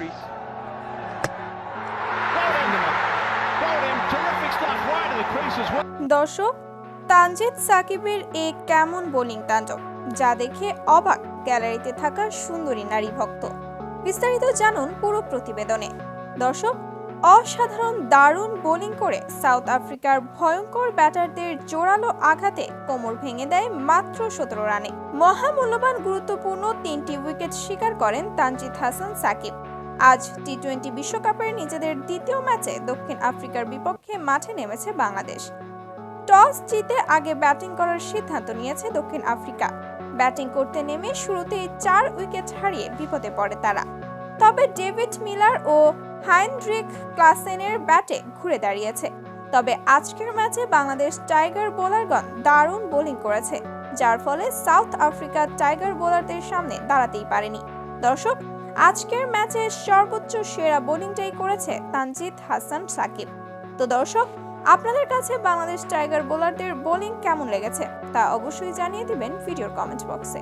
well. দর্শক, তানজিদ সাকিবের এ কেমন বোলিং তাণ্ডব, যা দেখে অবাক গ্যালারিতে থাকা সুন্দরী নারী ভক্ত। বিস্তারিত জানুন পুরো প্রতিবেদনে। দর্শক, অসাধারণ দারুণ বোলিং করে সাউথ আফ্রিকার ভয়ঙ্কর ব্যাটারদের জোরালো আঘাতে কোমর ভেঙে দেয় মাত্র সতেরো রানে। মহামূল্যবান গুরুত্বপূর্ণ তিনটি উইকেট শিকার করেন তানজিদ হাসান সাকিব। আজ টি টোয়েন্টি বিশ্বকাপের নিজেদের দ্বিতীয় ম্যাচে দক্ষিণ আফ্রিকার বিপক্ষে মাঠে নেমেছে বাংলাদেশ। টস জিতে আগে ব্যাটিং করার সিদ্ধান্ত নিয়েছে দক্ষিণ আফ্রিকা। ব্যাটিং করতে নেমে শুরুতেই চার উইকেট হারিয়ে বিপদে পড়ে তারা। তবে ডেভিড মিলার ও হাইনড্রিক ক্লাসেনের ব্যাটে ঘুরে দাঁড়িয়েছে। তবে আজকের ম্যাচে বাংলাদেশ টাইগার বোলারগণ দারুণ বোলিং করেছে, যার ফলে সাউথ আফ্রিকা টাইগার বোলারদের সামনে দাঁড়াতেই পারেনি। দর্শক আজকের ম্যাচে সর্বোচ্চ সেরা বোলিংটাই করেছে তানজিদ হাসান সাকিব। তো দর্শক, আপনাদের কাছে বাংলাদেশ টাইগার বোলারদের বোলিং কেমন লেগেছে তা অবশ্যই জানিয়ে দিবেন ভিডিওর কমেন্ট বক্সে।